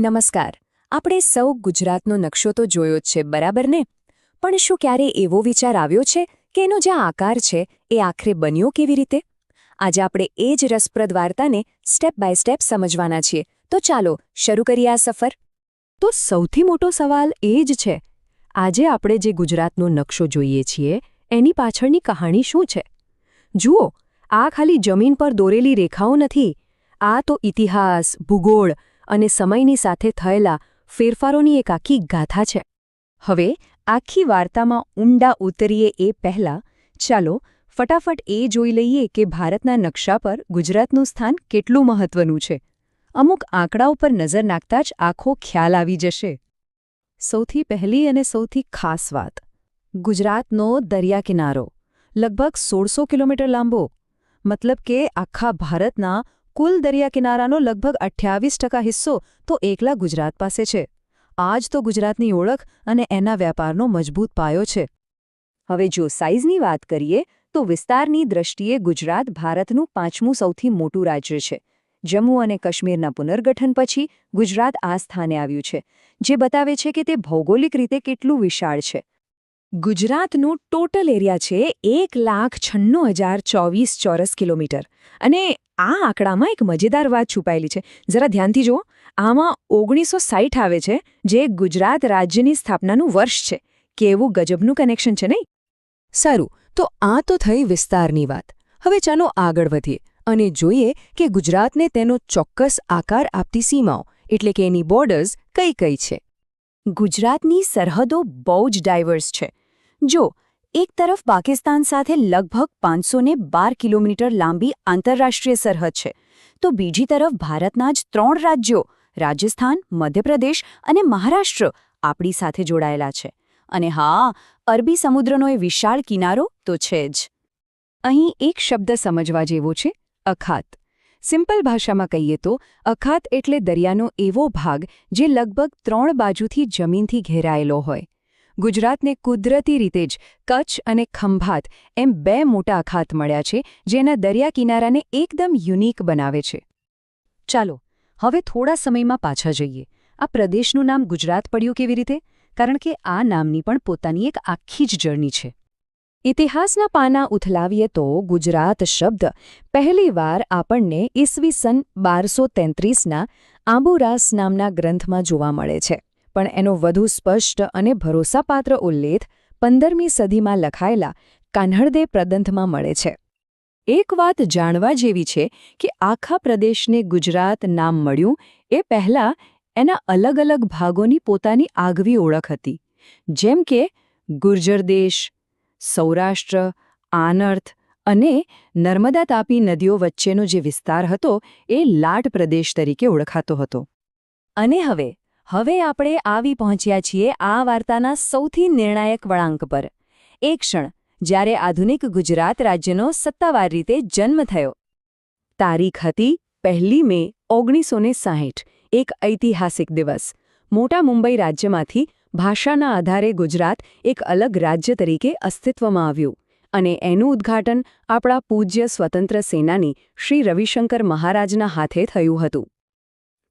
નમસ્કાર. આપણે સૌ ગુજરાતનો નકશો તો જોયો જ છે, બરાબર ને? પણ શું ક્યારે એવો વિચાર આવ્યો છે કે એનો જે આકાર છે એ આખરે બન્યો કેવી રીતે? આજે આપણે એ જ રસપ્રદ વાર્તાને સ્ટેપ બાય સ્ટેપ સમજવાના છીએ. તો ચાલો, શરૂ કરીએ આ સફર. તો સૌથી મોટો સવાલ એ જ છે, આજે આપણે જે ગુજરાતનો નકશો જોઈએ છીએ, એની પાછળની કહાણી શું છે? જુઓ, આ ખાલી જમીન પર દોરેલી રેખાઓ નથી, આ તો ઇતિહાસ, ભૂગોળ અને સમયની સાથે થયેલા ફેરફારોની એક આખી ગાથા છે. હવે, આખી વાર્તામાં ઊંડા ઉતરીએ એ પહેલાં, ચાલો, ફટાફટ એ જોઈ લઈએ કે ભારતના નકશા પર ગુજરાતનું સ્થાન કેટલું મહત્વનું છે. અમુક આંકડા ઉપર નજર નાખતા જ આખો ખ્યાલ આવી જશે. સૌથી પહેલી અને સૌથી ખાસ વાત. ગુજરાતનો દરિયા કિનારો લગભગ સોળસો કિલોમીટર લાંબો. મતલબ કે આખા ભારતના કુલ દરિયા કિનારાનો લગભગ અઠ્યાવીસ હિસ્સો તો એકલા ગુજરાત પાસે છે. આ જ તો ગુજરાતની ઓળખ અને એના વેપારનો મજબૂત પાયો છે. હવે જો સાઇઝની વાત કરીએ, તો વિસ્તારની દ્રષ્ટિએ ગુજરાત ભારતનું પાંચમું સૌથી મોટું રાજ્ય છે. જમ્મુ અને કાશ્મીરના પુનર્ગઠન પછી ગુજરાત આ સ્થાને આવ્યું છે, જે બતાવે છે કે તે ભૌગોલિક રીતે કેટલું વિશાળ છે. ગુજરાતનું ટોટલ એરિયા છે એક લાખ છન્નું હજાર ચોવીસ ચોરસ કિલોમીટર. અને આ આંકડામાં એક મજેદાર વાત છુપાયેલી છે. જરા ધ્યાનથી જુઓ, આમાં ઓગણીસો સાઠ આવે છે, જે ગુજરાત રાજ્યની સ્થાપનાનું વર્ષ છે. કેવું ગજબનું કનેક્શન છે નહીં? સારું, તો આ તો થઈ વિસ્તારની વાત. હવે ચાલો આગળ વધીએ અને જોઈએ કે ગુજરાતને તેનો ચોક્કસ આકાર આપતી સીમાઓ, એટલે કે એની બોર્ડર્સ કઈ કઈ છે. ગુજરાતની સરહદો બહુ જ ડાયવર્સ છે. જો, એક તરફ પાકિસ્તાન સાથે લગભગ પાંચસો બાર કિલોમીટર લાંબી આંતરરાષ્ટ્રીય સરહદ છે, તો બીજી તરફ ભારતના જ ત્રણ રાજ્યો, રાજસ્થાન, મધ્યપ્રદેશ અને મહારાષ્ટ્ર, આપણી સાથે જોડાયેલા છે. અને હા, અરબી સમુદ્રનો એ વિશાળ કિનારો તો છે જ. અહીં એક શબ્દ સમજવા જેવો છે, અખાત. સિમ્પલ ભાષામાં કહીએ તો, અખાત એટલે દરિયાનો એવો ભાગ જે લગભગ ત્રણ બાજુથી જમીનથી ઘેરાયેલો હોય. ગુજરાતને કુદરતી રીતે જ કચ્છ અને ખંભાત એમ બે મોટા અખાત મળ્યા છે, જેના દરિયા કિનારાને એકદમ યુનિક બનાવે છે. ચાલો, હવે થોડા સમયમાં પાછા જઈએ. આ પ્રદેશનું નામ ગુજરાત પડ્યું કેવી રીતે? કારણ કે આ નામની પણ પોતાની એક આખી જ જર્ની છે. ઇતિહાસના પાના ઉથલાવીએ તો ગુજરાત શબ્દ પહેલીવાર આપણને ઈસવી સન બારસો તેત્રીસના આંબુરાસ નામના ગ્રંથમાં જોવા મળે છે. પણ એનો વધુ સ્પષ્ટ અને ભરોસાપાત્ર ઉલ્લેખ પંદરમી સદીમાં લખાયેલા કાન્હળદે પ્રદંથમાં મળે છે. એક વાત જાણવા જેવી છે કે આખા પ્રદેશને ગુજરાત નામ મળ્યું એ પહેલાં એના અલગ અલગ ભાગોની પોતાની આગવી ઓળખ હતી. જેમ કે ગુર્જર દેશ સૌરાષ્ટ્ર આનર્થ અને નર્મદા તાપી નદીઓ વચ્ચેનો જે વિસ્તાર હતો, એ લાટ પ્રદેશ તરીકે ઓળખાતો હતો. અને હવે હવે આપણે આવી પહોંચ્યા છીએ આ વાર્તાના સૌથી નિર્ણાયક વળાંક પર. એક ક્ષણ, જ્યારે આધુનિક ગુજરાત રાજ્યનો સત્તાવાર રીતે જન્મ થયો. તારીખ હતી પહેલી મે ઓગણીસો એક ઐતિહાસિક દિવસ. મોટા મુંબઈ રાજ્યમાંથી ભાષાના આધારે ગુજરાત એક અલગ રાજ્ય તરીકે અસ્તિત્વમાં આવ્યું અને એનું ઉદ્ઘાટન આપણા પૂજ્ય સ્વતંત્ર સેનાની શ્રી રવિશંકર મહારાજના હાથે થયું હતું.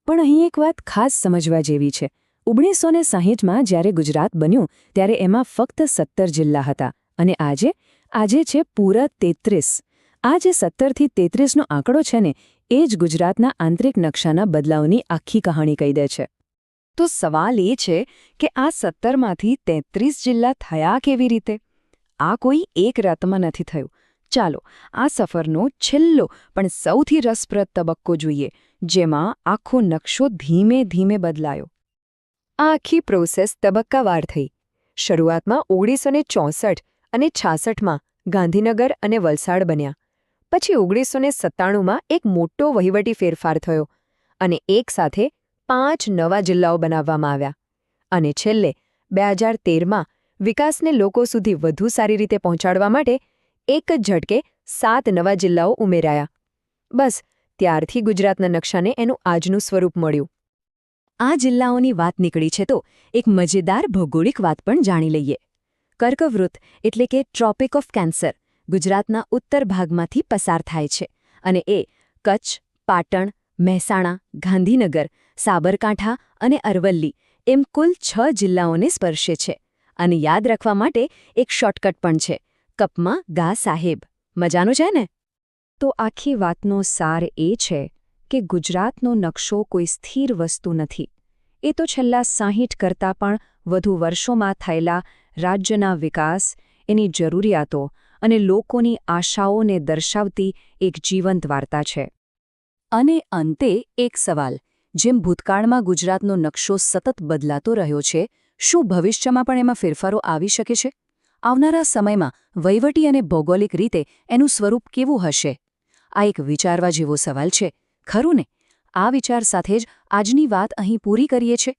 પણ અહીં એક વાત ખાસ સમજવા જેવી છે. ઓગણીસો ને સાહીઠમાં જ્યારે ગુજરાત બન્યું, ત્યારે એમાં ફક્ત સત્તર જિલ્લા હતા અને આજે આજે છે પૂરા તેત્રીસ. આ જે સત્તરથી તેત્રીસનો આંકડો છે ને, એ જ ગુજરાતના આંતરિક નકશાના બદલાવની આખી કહાણી કહી દે છે. તો સવાલ એ છે કે આ સત્તરમાંથી તેત્રીસ જિલ્લા થયા કેવી રીતે? આ કોઈ એક રાતમાં નથી થયું. ચાલો, આ સફરનો છેલ્લો પણ સૌથી રસપ્રદ તબક્કો જોઈએ, જેમાં આખો નકશો ધીમે ધીમે બદલાયો. આ આખી પ્રોસેસ તબક્કાવાર થઈ. શરૂઆતમાં ઓગણીસો ચોસઠ અને છાસઠમાં ગાંધીનગર અને વલસાડ બન્યા. પછી ઓગણીસો સત્તાણુંમાં એક મોટો વહીવટી ફેરફાર થયો અને એક સાથે પાંચ નવા જિલ્લાઓ બનાવવામાં આવ્યા. અને છેલ્લે બે હજાર તેરમાં વિકાસને લોકો સુધી વધુ સારી રીતે પહોંચાડવા માટે એક જ ઝટકે સાત નવા જિલ્લાઓ ઉમેરાયા. બસ, ત્યારથી ગુજરાતના નકશાને એનું આજનું સ્વરૂપ મળ્યું. આ જિલ્લાઓની વાત નીકળી છે તો એક મજેદાર ભૌગોલિક વાત પણ જાણી લઈએ. કર્કવૃત એટલે કે ટ્રોપિક ઓફ કેન્સર ગુજરાતના ઉત્તર ભાગમાંથી પસાર થાય છે અને એ કચ્છ, પાટણ, મહેસાણા, ગાંધીનગર સાબરકાંઠા અને અરવલ્લી એમ કુલ છ જિલ્લાઓને સ્પર્શે છે અને યાદ રાખવા માટે એક શોર્ટકટ પણ છે, કપમાં ગા સાહેબ. મજાનું છે ને? તો આખી વાતનો સાર એ છે કે ગુજરાતનો નકશો કોઈ સ્થિર વસ્તુ નથી. એ તો છેલ્લા સાહીઠ કરતાં પણ વધુ વર્ષોમાં થયેલા રાજ્યના વિકાસ, એની જરૂરિયાતો અને લોકોની આશાઓને દર્શાવતી એક જીવંત વાર્તા છે. અને અંતે એક સવાલ. જેમ ભૂતકાળમાં ગુજરાતનો નકશો સતત બદલાતો રહ્યો છે, શું ભવિષ્યમાં પણ એમાં ફેરફારો આવી શકે છે? આવનારા સમયમાં વહીવટી અને ભૌગોલિક રીતે એનું સ્વરૂપ કેવું હશે? આ એક વિચારવા જેવો સવાલ છે, ખરું ને? આ વિચાર સાથે જ આજની વાત અહીં પૂરી કરીએ છે